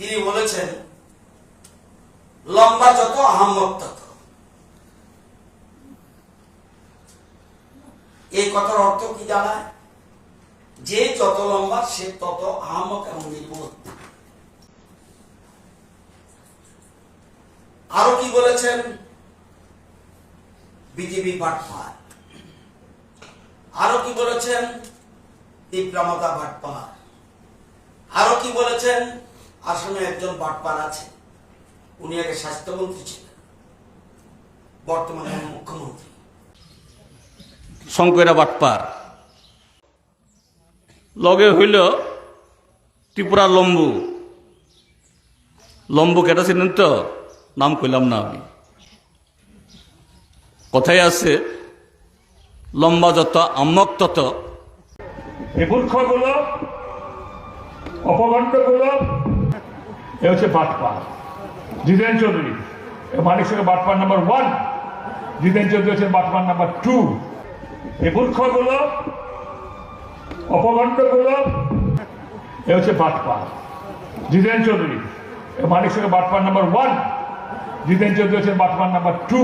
তিনি বলেছেন, লম্বা যত আহম্মক তত। এই কথার অর্থ কি দাঁড়ায় যে যত লম্বা, সে তত আহমক এবং নির্বোধ আরও কি বলেছেন? বিজেপি বাটপার। আরও কি বলেছেন? তীব্রামতা বাটপার। আরও কি বলেছেন? আসামে একজন বাটপার আছে। উনি আগে স্বাস্থ্যমন্ত্রী ছিলেন। বর্তমানে মুখ্যমন্ত্রী। শঙ্করা বাটপার। লগে হইল ত্রিপুরা লম্বু। লম্বু কেটা ছিলেন তো? নাম কইলাম না আমি। কথাই আছে লম্বা যত আম্মক তত। এই মূর্খগুলো অপগণ্ডগুলো এ হচ্ছে বাটপা। জিতেন চৌধুরী। মানিক সঙ্গে বাটপার নাম্বার ওয়ান জিতেন চৌধুরী হচ্ছে বাটপার নাম্বার টু এই মূর্খগুলো অপগণ্ডগুলো এ হচ্ছে বাটপা। জিতেন চৌধুরী। মানিক সঙ্গে বাটপার নাম্বার ওয়ান জিতেন চৌধুরী হচ্ছে বাটপার নাম্বার টু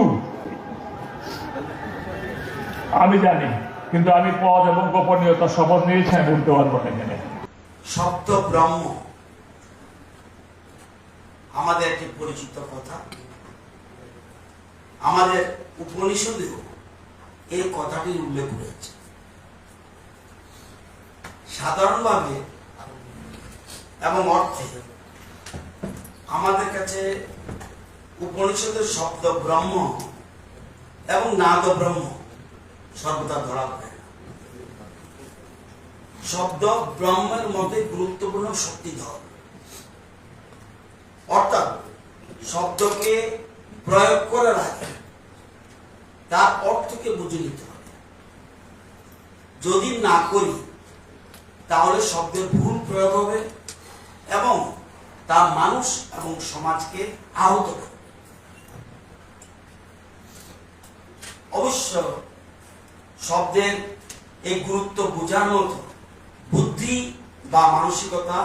আমি জানি, কিন্তু আমি পদ এবং গোপনীয়তা শপথ নিয়েছি, আমি বলতে পারব না এখানে। শব্দ ব্রহ্ম। আমাদের একটি পরিচিত কথা। আমাদের উপনিষদেও এই কথাটি উল্লেখ রয়েছে। সাধারণভাবে এবং অর্থে আমাদের কাছে উপনিষদের শব্দ ব্রহ্ম এবং নাদ ব্রহ্ম সর্বদা ধরা পড়ে শব্দ ব্রহ্মের মধ্যে গুরুত্বপূর্ণ শক্তিধর। অর্থাৎ শব্দকে প্রয়োগ করার আগে তার অর্থকে বুঝে নিতে হবে। যদি না করি, তাহলে শব্দের ভুল প্রয়োগ হবে এবং তা মানুষ এবং সমাজকে আহত করবে। অবশ্য শব্দের এই গুরুত্ব মতো বুদ্ধি বা মানসিকতা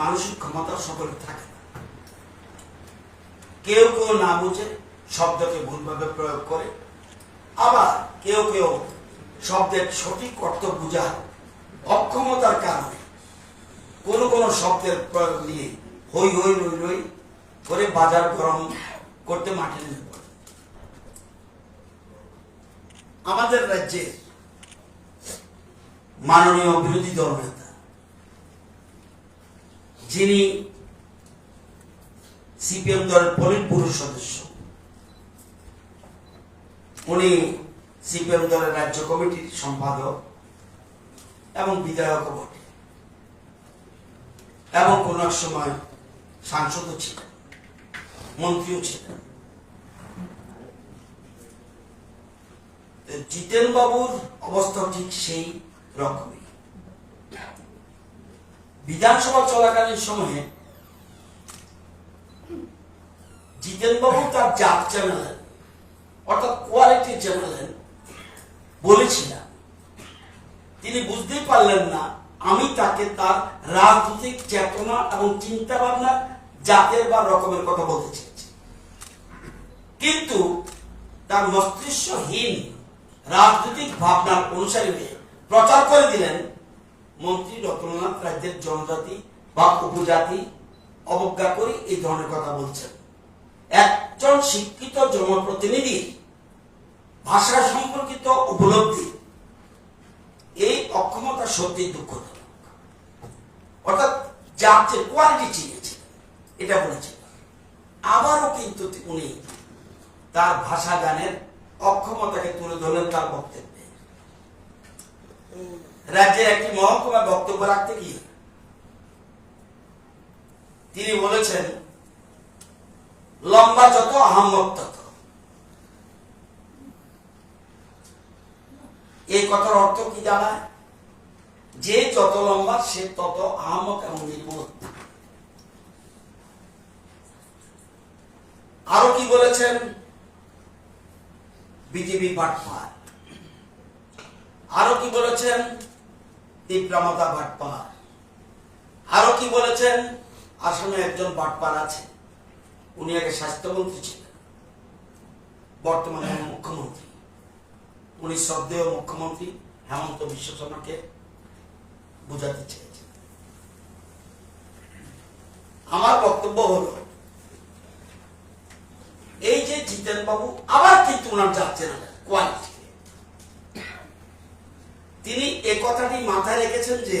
মানসিক ক্ষমতা সকলের থাকে। কেউ কেউ না বুঝে, শব্দকে ভুলভাবে প্রয়োগ করে। আবার কেউ কেউ শব্দের সঠিক অর্থ বোঝার অক্ষমতার কারণে কোন কোন শব্দের প্রয়োগ নিয়ে হই হই রই রই করে বাজার গরম করতে মাঠে আমাদের রাজ্যের মাননীয় বিরোধী দল নেতা যিনি সিপিএম দলের পলিট ব্যুরোর সদস্য। উনি সিপিএম দলের রাজ্য কমিটির সম্পাদক এবং বিধায়ক বটে। এবং কোন এক সময় সাংসদও ছিলেন, মন্ত্রীও ছিলেন। জিতেন বাবুর অবস্থা ঠিক সেই রকমই। বিধানসভা চলাকালীন সময়ে জিতেন বাবু তার জাত চ্যানেলে অর্থাৎ কোয়ালিটি চ্যানেলে বলেছিলেন। তিনি বুঝতেই পারলেন না, আমি তাকে তার রাজনৈতিক চেতনা এবং চিন্তা ভাবনা জাতের বা রকমের কথা বলতে চেয়েছি। কিন্তু তার মস্তিষ্কহীন রাজনৈতিক ভাবনার অনুসারী প্রচার করে দিলেন মন্ত্রী রতননাথ রাজ্যের জনজাতি বা উপজাতি অবজ্ঞা করে এই ধরনের কথা বলছেন। একজন শিক্ষিত জনপ্রতিনিধি ভাষা সম্পর্কিত উপলব্ধি, এই অক্ষমতা সত্যি দুঃখজনক। অর্থাৎ জাতের কোয়ালিটি চিনেছে, এটা বলেছেন আবারও কিন্তু উনি তার ভাষা গানের অক্ষমতাকে তুলে ধরলেন তার বক্তব্যে। রাজ্যের একটি মহকুমা বক্তব্য রাখতে গিয়ে তিনি বলেছেন, লম্বা যত আহম্মক তত। এই কথার অর্থ কি দাঁড়ায় যে যত লম্বা, সে তত আহমক এবং নির্বোধ আরও কি বলেছেন? বিজেপি বাটপার। আরও কি বলেছেন? তীব্রামতা বাটপার। আরও কি বলেছেন? আসামে একজন বাটপার আছে। উনি আগে স্বাস্থ্যমন্ত্রী ছিলেন। বর্তমানে মুখ্যমন্ত্রী। উনি শ্রদ্ধেয় মুখ্যমন্ত্রী হেমন্ত বিশ্ব শর্মাকে বোঝাতে চেয়েছেন। আমার বক্তব্য হলো, এই যে জিতেন বাবু আবার কিন্তু ওনার যাচ্ছেন কোয়ালিটি। তিনি এ কথাটি মাথায় রেখেছেন যে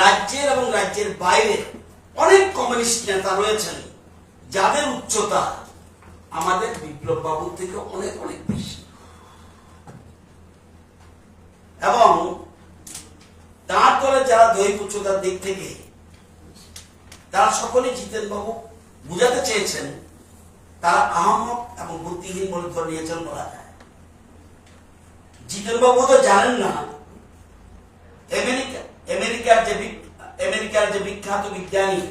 রাজ্যের এবং রাজ্যের বাইরে অনেক কমিউনিস্ট নেতা রয়েছেন, যাদের উচ্চতা আমাদের বিপ্লব বাবুর থেকে অনেক অনেক বেশি। এবং তার দলে যারা দৈহিক উচ্চতার দিক থেকে, তারা সকলে জিতেন বাবু বুঝাতে চেয়েছেন, তারা আহমক এবং বুদ্ধিহীন বলে ধরে নিয়েছেন বলা যায়। জিতেন বাবু তো জানেন না আমেরিকা, আমেরিকার যে বিখ্যাত বিজ্ঞানী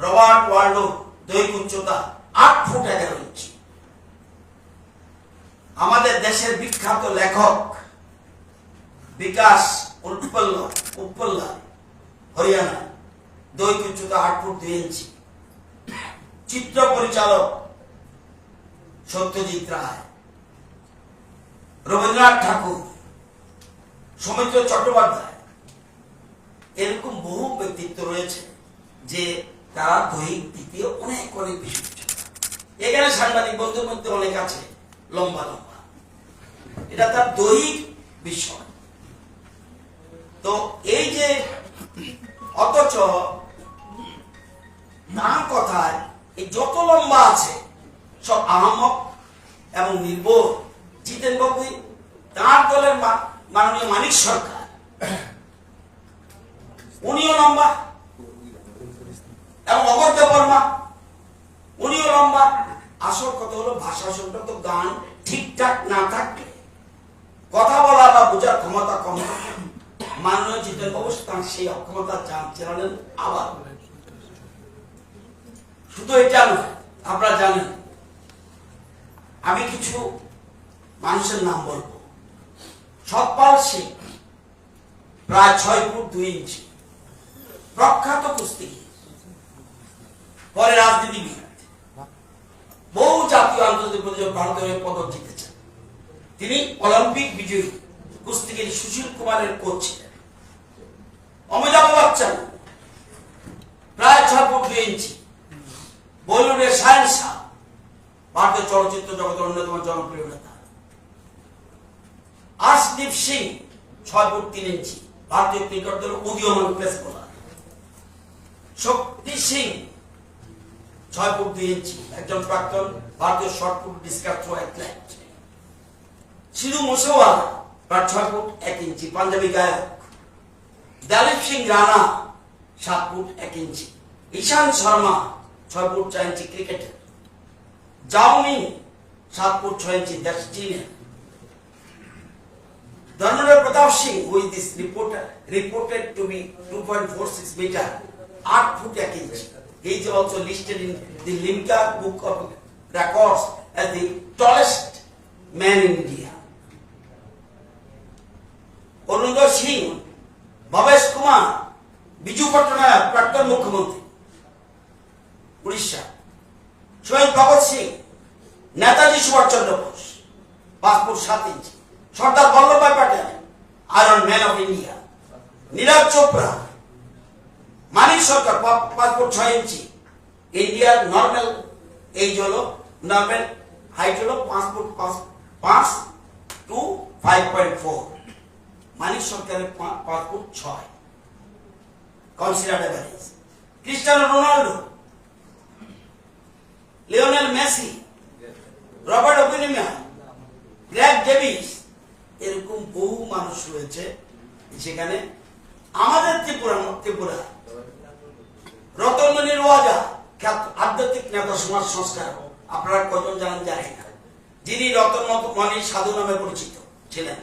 রবার্ট ওয়ার্ল্ডো দৈহিক উচ্চতা আট ফুট এগারো ইঞ্চি। আমাদের দেশের বিখ্যাত লেখক বিকাশ উৎপল্লা উৎপল্লা, হরিয়ানা, দৈহিক উচ্চতা আট ফুট দুই ইঞ্চি। চিত্র পরিচালক সত্যজিৎ রায়, রবীন্দ্রনাথ ঠাকুর সৌমিত্র চট্টোপাধ্যায়। এরকম বহু ব্যক্তিত্ব রয়েছে যে তারা দৈহিক দিক অনেক অনেক বেশি এখানে সাংবাদিক বন্ধুর মধ্যে অনেক আছে, লম্বা লম্বা। এটা তার দৈহিক বিষয়। তো এই যে অথচ তার কথায় এই যত লম্বা আছে, সব আহমক এবং নির্ভর জিতেন বাবু তার দলের মা- মাননীয় মানিক সরকার। উনিও লম্বা এবং অগর বর্মা। উনিও লম্বা। আসল কথা হলো ভাষা শুনটা তো গান ঠিকঠাক না থাকলে কথা বলা বা বোঝার ক্ষমতা কম থাকে মাননীয় জিতেন বাবু তার সেই অক্ষমতা চালালেন আবার। শুধু এটা নয়, আপনারা জানেন, আমি কিছু মানুষের নাম বলব। সতপাল সিং প্রায় ছয় ফুট দুই ইঞ্চি। প্রখ্যাত কুস্তিগির পরে রাজনীতিবিদ বহু জাতীয় আন্তর্জাতিক প্রতিযোগিতা ভারতের হয়ে পদক জিতেছেন। তিনি অলিম্পিক বিজয়ী কুস্তিগির সুশীল কুমারের কোচ ছিলেন। অমিতাভ বচ্চন, প্রায় ছয় ফুট দুই ইঞ্চি। বলিউডের সায়েন্স শাহ ভারতীয় চলচ্চিত্র জগতের অন্যতম জনপ্রিয় নেতা। আশদীপ সিং, ছয় ফুট তিন ইঞ্চি, ভারতীয় ক্রিকেট দলের উদীয়মান পেস বোলার শক্তি সিং, ছয় ফুট দুই ইঞ্চি, একজন প্রাক্তন ভারতীয় shot put discus throw athlete Sidhu Moosewala, প্রায় ছয় ফুট এক ইঞ্চি, পাঞ্জাবি গায়ক। দালিপ সিং রানা, সাত ফুট এক ইঞ্চি। ঈশান শর্মা, ছয় ফুট চার ইঞ্চি ক্রিকেটার জাওমিং সাত ফুট ছয় ইঞ্চি, দেশ চীনের। Who is this reporter reported to be two point four six metre আট ফুট এক inch he is also listed in the Limca book of records as the tallest man in India Arunoday Singh Bhavesh Kumar Biju Patnaik প্রাক্তন মুখ্যমন্ত্রী উড়িষ্যা শহীদ Bhagat Singh Netaji Subhash Chandra Bose foot সাত Sardar Vallabhbhai Patel iron man of India Neeraj Chopra, Manik Sarkar পা- পাঁচ foot ছয় inch ইন্ডিয়ার normal age হলো normal height হলো পাঁচ ফুট পাঁচ পাঁচ two five point four Manik সরকারের পাঁচ ফুট ছয়। Considered average Cristiano Ronaldo, Lionel Messi, Robert Oppenheimer Greg Davies এরকম বহু মানুষ রয়েছে সেখানে আমাদের ত্রিপুরা ত্রিপুরা রতনমণির ওয়াজা খ্যাত আধ্যাত্মিক নেতা সমাজ সংস্কার, আপনারা কজন জানেন জানি না। যিনি রতনমণি সাধু নামে পরিচিত ছিলেন।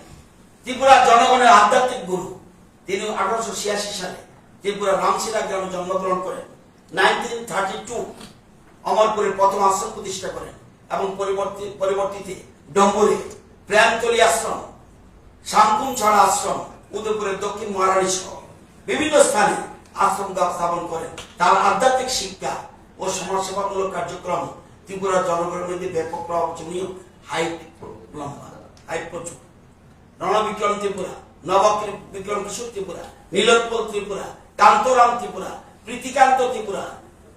ত্রিপুরার জনগণের আধ্যাত্মিক গুরু। তিনি আঠারোশো ছিয়াশি সালে ত্রিপুরা রামশিলা গ্রামে জন্মগ্রহণ করেন। নাইনটিন থার্টি টু অমরপুরের প্রথম আশ্রম প্রতিষ্ঠা করেন এবং পরিবর্তে, পরিবর্তিতে ডম্বরে প্রেমতলি আশ্রম শামকুম ছড়া আশ্রম, উদয়পুরের দক্ষিণ মহারানী সহ বিভিন্ন স্থানে আশ্রম স্থাপন করেন। তার আধ্যাত্মিক শিক্ষা ও সমাজসেবামূলক কার্যক্রম ত্রিপুরার জনগণের মধ্যে ব্যাপক প্রভাবজনীয় হাইট লম্বা হাইট প্রচুর রণবিক্রম ত্রিপুরা নব বিক্রম কিশোর ত্রিপুরা, নীলোৎপল ত্রিপুরা, কান্তরাম ত্রিপুরা, প্রীতিকান্ত ত্রিপুরা,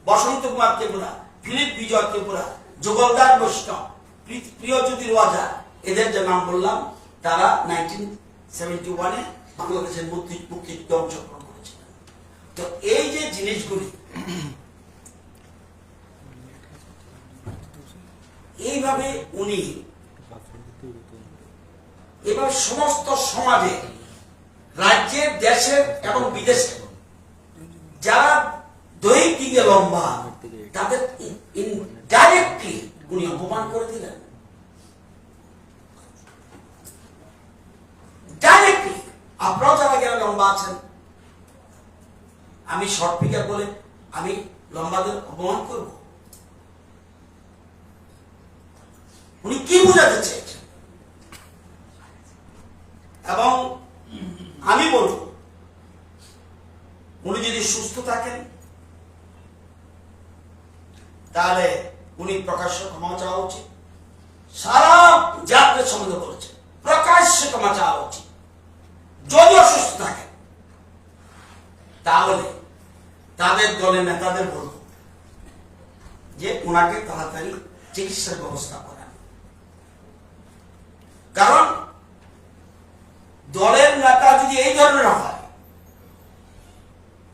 বসন্ত কুমার ত্রিপুরা, ফিলিপ বিজয় ত্রিপুরা, যুগলদার বৈষ্ণব, প্রী- প্রিয়জ্যোতি ওয়াজা এদের যে নাম বললাম তারা বাংলাদেশের মুক্তি অংশগ্রহণ করেছিলেন তো এই যে জিনিসগুলি, এইভাবে উনি এবার সমস্ত সমাজে রাজ্যের দেশের এবং বিদেশে, যারা দৈহিক দিকে লম্বা, তাদের ডাইরেক্টলি উনি অপমান করে দিলেন। আপনারাও যারা গেলে লম্বা আছেন, আমি শর্ট ফিগার বলে আমি লম্বাদের অপমান করব। উনি কি বোঝাতে চেয়েছেন এবং আমি বলব, উনি যদি সুস্থ থাকেন, তাহলে উনি প্রকাশ্য ক্ষমা চাওয়া উচিত। সারা জাতীয় সম্বন্ধে বলেছে প্রকাশ্য ক্ষমা চাওয়া উচিত। যদি অসুস্থ থাকেন তাহলে তাদের দলের নেতাদের বলব যে ওনাকে তাড়াতাড়ি চিকিৎসার ব্যবস্থা করেন। কারণ দলের নেতা যদি এই ধরনের হয়,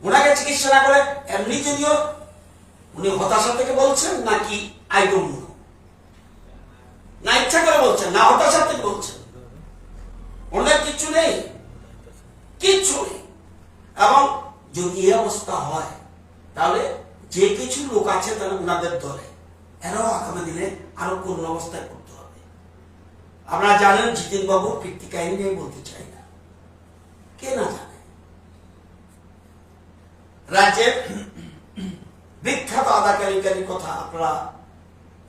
ওনাকে চিকিৎসা না করে এমনি যদিও উনি হতাশা থেকে বলছেন নাকি আইডম না ইচ্ছা করে বলছেন, না হতাশা থেকে বলছেন। ওনার কিছু নেই। কিচ্ছু নেই এবং যদি অবস্থা হয়, তাহলে যে কিছু লোক আছে তাহলে ওনাদের দলে। এরাও আগামী দিনে আরও অবস্থায় হবে। আপনারা জানেন কীর্তি কাহিনী নিয়ে বলতে চাই না। কে না জানে? রাজ্যের বিখ্যাত আদাকারিকারীর কথা আপনারা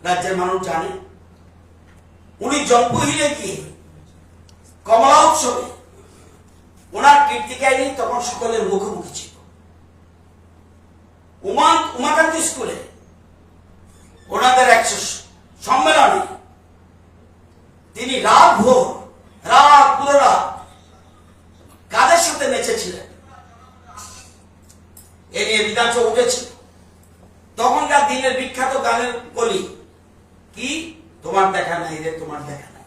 রাজ্যের মানুষ জানে উনি জম্পুহিলে গিয়ে কমলা উৎসবে ওনার কীর্তি কাহিনী তখন সকলের মুখোমুখি ছিল। উমা, উমাকান্তি স্কুলে ওনাদের একশো সম্মেলনে তিনি রাত ভোর, রাত পুরো রাত কাদের সাথে নেচেছিলেন? এ নিয়ে বিধানস উঠেছিল। তখনকার দিনের বিখ্যাত গানের বলি কি? তোমার দেখা নাই রে, তোমার দেখা নাই।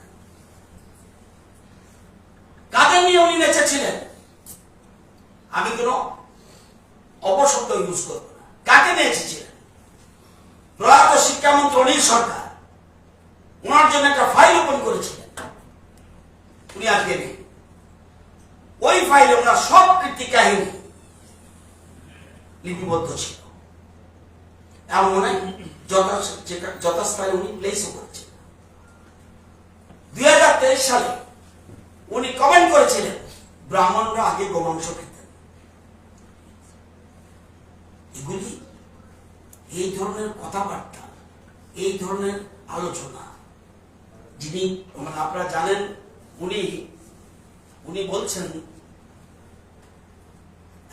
কাদের নিয়ে উনি নেচেছিলেন? আমি কোনো অপশব্দ ইউজ করব না। কাকে নেচেছিলেন? প্রয়াত শিক্ষামন্ত্রী অনিল সরকার। ওনার জন্য একটা ফাইল ওপেন করেছিলেন। উনি আজকে নেই। ওই ফাইলে ওনার সব কীর্তি কাহিনী লিপিবদ্ধ ছিল। এমন মনে হয় যথাস্থানে উনি প্লেসও করেছেন দুই হাজার তেইশ সালে উনি কমেন্ট করেছিলেন, ব্রাহ্মণরা আগে গোমাংস খেতেন। এগুলি এই ধরনের কথাবার্তা, এই ধরনের আলোচনা, যিনি মানে আপনারা জানেন, উনি উনি বলছেন,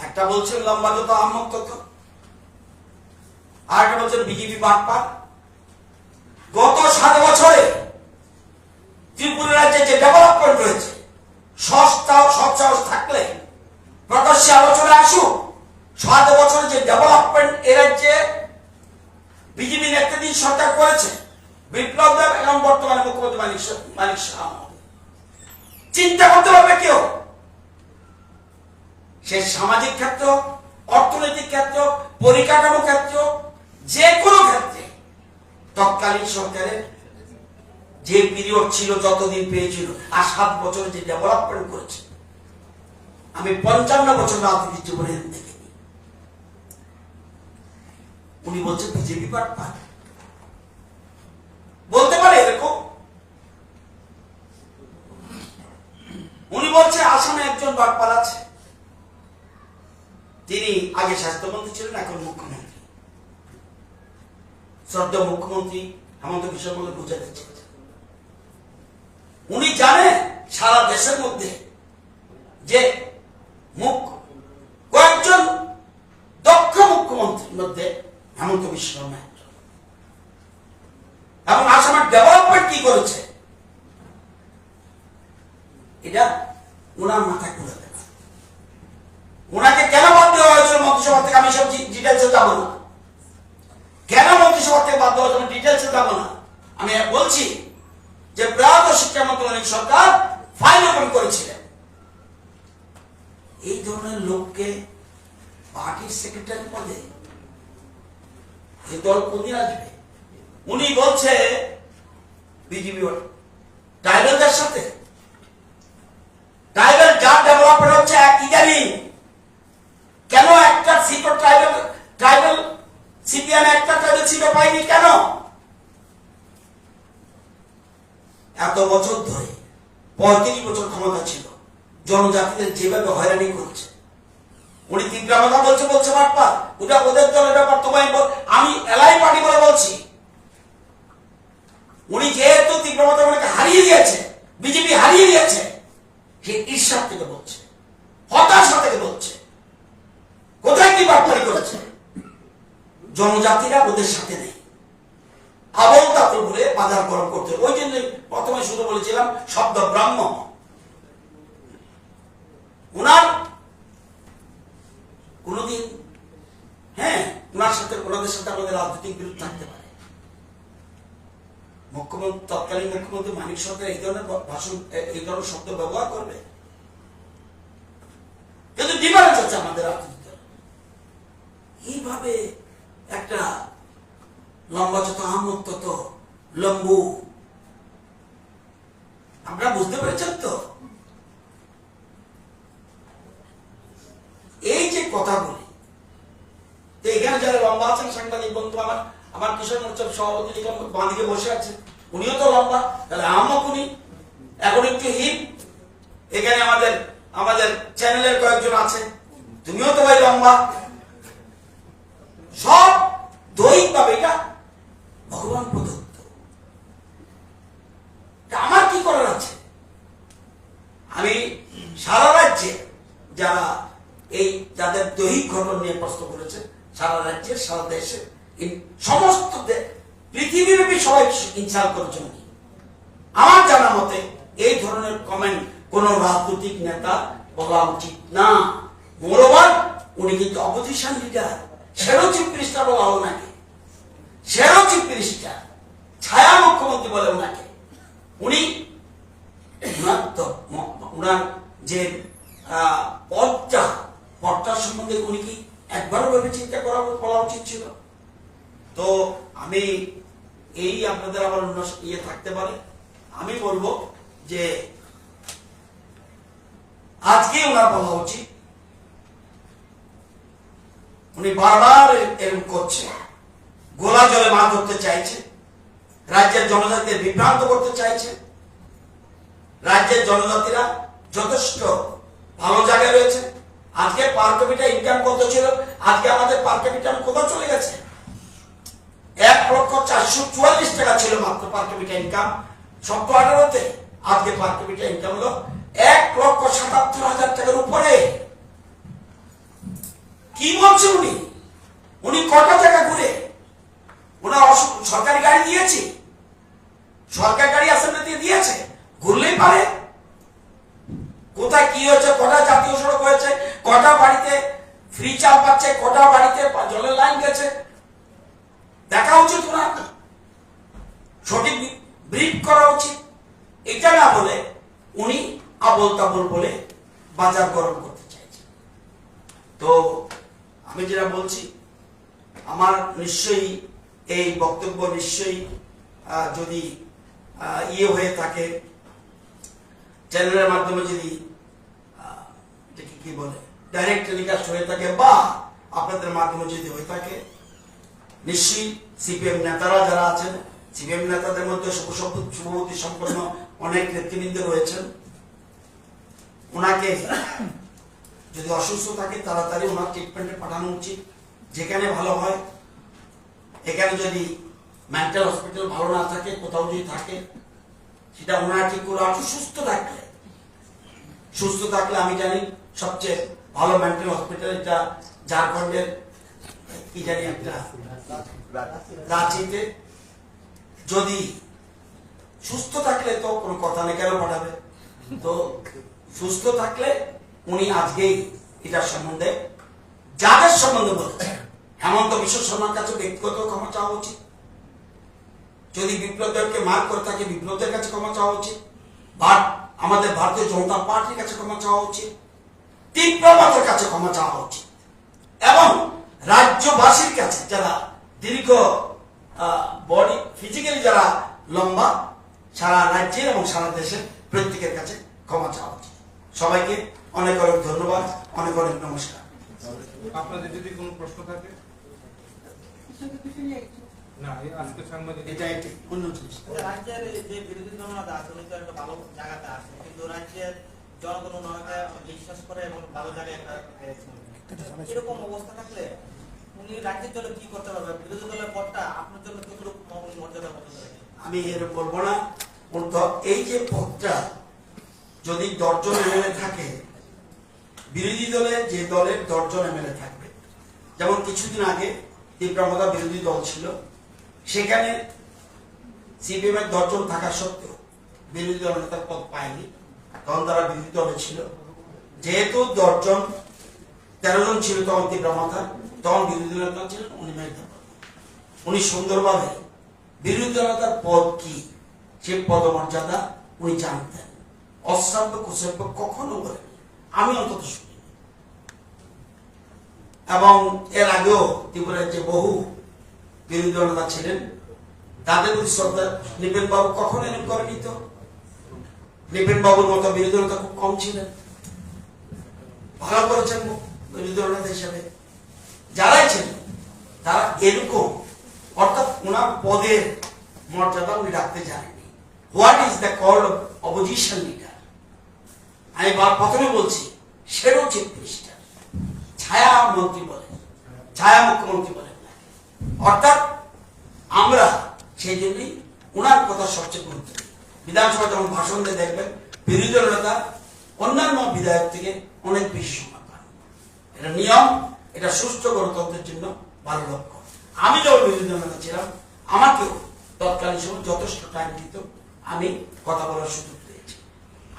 একটা বলছেন লম্বা যত আহমক তত আর একটা বলছেন বিজেপি বাটপাট গত সাত বছরে ত্রিপুরা রাজ্যে যে ডেভেলপমেন্ট রয়েছে সস্তা সব সাহস থাকলে প্রকাশ্যে আলোচনা আসুক। সাত বছরে যে ডেভেলপমেন্ট এ রাজ্যে বিজেপি নেতৃত্বাধীন সরকার করেছে, বিপ্লব দেব এবং বর্তমানে মুখ্যমন্ত্রী মানিক চিন্তা করতে পারবে কেউ। সে সামাজিক ক্ষেত্র, অর্থনৈতিক ক্ষেত্র, পরিকাঠামো ক্ষেত্র, যে কোনো ক্ষেত্রে তৎকালীন সরকারের যে পিরিয়ড ছিল, যতদিন পেয়েছিল, আর সাত বছরে যে ডেভেলপমেন্ট করেছে। আমি পঞ্চান্ন বছর রাজনীতি জীবনে দেখিনি। উনি বলছেন, বিজেপি পাট পাট বলতে পারে এরকম? উনি বলছে আসামে একজন বাটপাল আছে। তিনি আগে স্বাস্থ্যমন্ত্রী ছিলেন, এখন মুখ্যমন্ত্রী। শ্রদ্ধা মুখ্যমন্ত্রী হেমন্ত কিশোর বলে বোঝাতে চেয়েছেন উনি জানেন সারা দেশের মধ্যে যে মুখ কয়েকজন মুখ্যমন্ত্রীর মধ্যে হেমন্ত বিশ্ব শর্মা একজন। এবং আসামের ডেভেলপমেন্ট কি করেছে এটা ওনার মাথায় খুলে দেবে ওনাকে কেন বাদ দেওয়া হয়েছিল মন্ত্রিসভা থেকে আমি সব ডিটেলসে যাব না কেন মন্ত্রিসভা থেকে বাদ দেওয়া হয়েছিল ডিটেলসে যাব না আমি বলছি যে প্রয়াত সরকার ফাইল ওপেন করেছিলেন। এই ধরনের লোককে পার্টির সেক্রেটারি পদে এই দল কোনদিন আসবে? উনি বলছে বিজেপি ট্রাইবেলদের সাথে। ট্রাইবেল যার ডেভেলপমেন্ট হচ্ছে ইদানিং। কেন একটা সিটও ট্রাইবেল ট্রাইবেল সিপিএম একটা ট্রাইবেল সিটও পাইনি কেন? এত বছর ধরে, পঁয়ত্রিশ বছর ক্ষমতা ছিল। জনজাতিদের যেভাবে হয়রানি করছে। উনি তীব্র কথা বলছে বলছে বাটপা ওটা ওদের দলের ব্যাপার, তোমায় বল, আমি এলাই পার্টি বলে বলছি। উনি যেহেতু তীব্রমতা ওনাকে হারিয়ে দিয়েছে, বিজেপি হারিয়ে দিয়েছে, সে ঈর্ষার থেকে বলছে, হতাশা থেকে বলছে। কোথায় কি বাটপারি করেছে? জনজাতিরা ওদের সাথে নেই। আবল তাতল বলে বাজার গরম করতে। ওই জন্য প্রথমে শুরু বলেছিলাম, শব্দ ব্রাহ্ম। ওনার কোনদিন হ্যাঁ ওনার সাথে, ওনাদের সাথে আমাদের রাজনৈতিক বিরোধ থাকতে পারে। মুখ্যমন্ত্রী, তৎকালীন মুখ্যমন্ত্রী মানিক সরকার এই ধরনের ভাষণ এই ধরনের শব্দ ব্যবহার করবে। কিন্তু ডিফারেন্স আছে আমাদের রাজনীতিতে। এইভাবে একটা লম্বা যত লম্বু। আমরা বুঝতে পেরেছেন তো? এই যে কথাগুলি এখানে যারা লম্বা আছেন, সাংবাদিক বন্ধু, আমার আমার কিশোর মোর্চার সভাপতি বাঁদিকে বসে আছে, উনিও তো লম্বা। তাহলে আমক উনি এখন একটু হিপ এখানে আমাদের আমাদের চ্যানেলের কয়েকজন আছে তুমিও তো ভাই লম্বা সব দৈহিক ভাবে এটা ভগবান প্রদত্ত তা আমার কি করার আছে আমি সারা রাজ্যে যারা এই যাদের দৈহিক ঘটন নিয়ে প্রশ্ন করেছে, সারা রাজ্যে, সারা দেশে সমস্ত পৃথিবীব্যাপী সবাই ইনসাল্ট করেছেন উনি। আমার জানা মতে এই ধরনের কমেন্ট কোন রাজনৈতিক নেতা বলা উচিত না। মোরবার উনি কিন্তু অপোজিশন লিডার সেরো চিফ মিনিস্টার বলা হলো নাকি সেরো চিফ ছায়া মুখ্যমন্ত্রী বলে ওনাকে। উনি উনার যে পদটা পদটার সম্বন্ধে উনি কি একবারও ভেবে চিন্তা করা বলা উচিত ছিল? তো আমি এই আপনাদের আবার অন্য ইয়ে থাকতে পারে। আমি বলব যে, আজকে ওনার বলা উচিত। উনি বারবার এরকম করছে। গোলা জলে মাছ ধরতে চাইছে। রাজ্যের জনজাতিদের বিভ্রান্ত করতে চাইছে। রাজ্যের জনজাতিরা যথেষ্ট ভালো জায়গায় রয়েছে। আজকে পার ইনকাম কত ছিল? আজকে আমাদের পার ক্যাপিটা কোথাও চলে গেছে? এক লক্ষ চারশো চুয়াল্লিশ টাকা ছিল মাত্র পার ইনকাম সত্তর আঠারোতে আজকে পার ইনকাম হলো এক লক্ষ সাতাত্তর হাজার টাকার উপরে। কি বলছে উনি? উনি কটা জায়গা ঘুরে? ওনার সরকারি গাড়ি দিয়েছি সরকারি গাড়ি অ্যাসেম্বলিতে দিয়েছে ঘুরলেই পারে কোথায় কি হয়েছে কটা জাতীয় সড়ক হয়েছে কটা বাড়িতে ফ্রি চাল পাচ্ছে কটা বাড়িতে পা- জলের লাইন গেছে। দেখা উচিত ওনার সঠিক ব্রিফ করা উচিত। এটা না বলে উনি আবল তাবল বলে বাজার গরম করতে চাইছে। তো আমি যেটা বলছি, আমার নিশ্চয়ই এই বক্তব্য নিশ্চয়ই যদি ইয়ে হয়ে থাকে চ্যানেলের মাধ্যমে যদি কি বলে ডাইরেক্ট টেলিকাস্ট হয়ে থাকে বা আপনাদের মাধ্যমে যদি হয়ে থাকে, নিশ্চয়ই সিপিএম নেতারা যারা আছেন, সিপিএম নেতাদের মধ্যে শুভ- সম্পন্ন অনেক নেতৃবৃন্দ রয়েছেন। ওনাকে যদি অসুস্থ থাকে, তাড়াতাড়ি ওনার ট্রিটমেন্টে পাঠানো উচিত। যেখানে ভালো হয়, এখানে যদি মেন্টাল হসপিটাল ভালো না থাকে, কোথাও যদি থাকে, সেটা ওনারা ঠিক করে একটু সুস্থ থাকলে। সুস্থ থাকলে আমি জানি সবচেয়ে ভালো মেন্টাল হসপিটাল এটা ঝাড়খণ্ডের, কি একটা, রাঁচিতে। যদি সুস্থ থাকলে তো কোনো কথা নেই, কেন পাঠাবে? তো সুস্থ থাকলে উনি আজকেই এটার সম্বন্ধে, যাদের সম্বন্ধে বলছেন হেমন্ত বিশ্ব শর্মার কাছে ব্যক্তিগত ক্ষমা চাওয়া উচিত। যদি বিপ্লবদেরকে মার করে থাকে, বিপ্লবদের কাছে ক্ষমা চাওয়া উচিত। বাট আমাদের ভারতীয় জনতা পার্টির কাছে ক্ষমা চাওয়া উচিত। তীব্রবাদের কাছে ক্ষমা চাওয়া উচিত। এবং রাজ্যবাসীর কাছে যারা দীর্ঘ বডি ফিজিক্যালি যারা লম্বা সারা রাজ্যের এবং সারা দেশের প্রত্যেকের কাছে ক্ষমা চাওয়া উচিত। সবাইকে অনেক অনেক ধন্যবাদ অনেক অনেক নমস্কার। আপনাদের যদি কোনো প্রশ্ন থাকে? না এই আজকে সাংবাদিক এটা একটি অন্য জিনিস। রাজ্যের যে বিরোধী দলরা আছে উনি তো একটা ভালো জায়গাতে আছে কিন্তু রাজ্যের জনগণ ওনাকে বিশ্বাস করে এবং ভালো জায়গায় একটা। এরকম অবস্থা থাকলে উনি রাজ্যের জন্য কি করতে পারবে বিরোধী দলের পদটা আপনার জন্য কতটুকু মর্যাদা আমি এর বলব না। এই যে পদটা যদি দশজন এমএলএ থাকে বিরোধী দলে যে দলের দশজন এমএলএ থাকবে যেমন কিছুদিন আগে তীব্রমতা বিরোধী দল ছিল সেখানে সিপিএম এর দশজন থাকা সত্ত্বেও বিরোধী দল নেতার পদ পায়নি। তখন তারা বিরোধী দলে ছিল। যেহেতু দশজন তেরো জন ছিল তখন তীব্রমাথা তখন বিরোধী দল নেতা ছিলেন উনি মেঘনা উনি সুন্দরভাবে বিরোধী দলতার পদ কি? সে পদমর্যাদা উনি জানতেন। অশ্রাব্য কুশ্রাব্য কখনো বলেন আমি অন্তত শুনি এবং এর আগেও ত্রিপুরার যে বহু বিরোধী দলতা ছিলেন, তাদের প্রতি শ্রদ্ধা নিপেন বাবু কখনো এরকম করেনি তো? নিপেন বাবুর মতো বিরোধী দলতা খুব কম ছিলেন। ভালো করেছেন হিসেবে। যারাই ছিলেন তারা এরকম, অর্থাৎ ওনার পদের মর্যাদা উনি রাখতে what is the call opposition leader আমি প্রথমে বলছি চিফ মিনিস্টার ছায়া মন্ত্রী বলেন, ছায়া মুখ্যমন্ত্রী বলেন অর্থাৎ আমরা সেই জন্যই ওনার কথা সবচেয়ে গুরুত্ব বিধানসভা যখন ভাষণ দিয়ে দেখবেন, বিরোধী দল নেতা অন্যান্য বিধায়ক থেকে অনেক বেশি সময়। এটা নিয়ম, এটা সুষ্ঠু গণতন্ত্রের জন্য ভালো লক্ষ্য। আমি যখন বিরোধী দল নেতা ছিলাম, আমাকেও তৎকালীন সময় যথেষ্ট টাইম দিত, আমি কথা বলার সুযোগ পেয়েছি।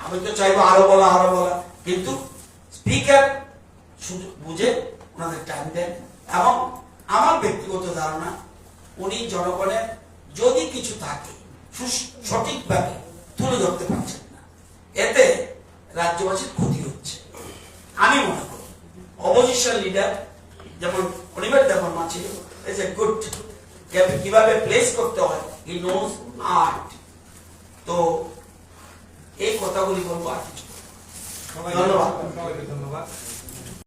আমি তো চাইব আরও বলা আরও বলা, কিন্তু স্পিকার বুঝে ওনাদের টাইম দেন এবং আমার ব্যক্তিগত ধারণা, উনি জনগণের যদি কিছু থাকে সঠিকভাবে তুলে ধরতে পারছেন না, এতে রাজ্যবাসীর ক্ষতি হচ্ছে। আমি মনে করি অপোজিশন লিডার যেমন অনিমের দেবর্মা ছিল ইজ এ গুড কীভাবে প্লেস করতে হয়? হি নোজ আর্ট তো এই কথাগুলি বলব আর কিছু। ধন্যবাদ। ধন্যবাদ।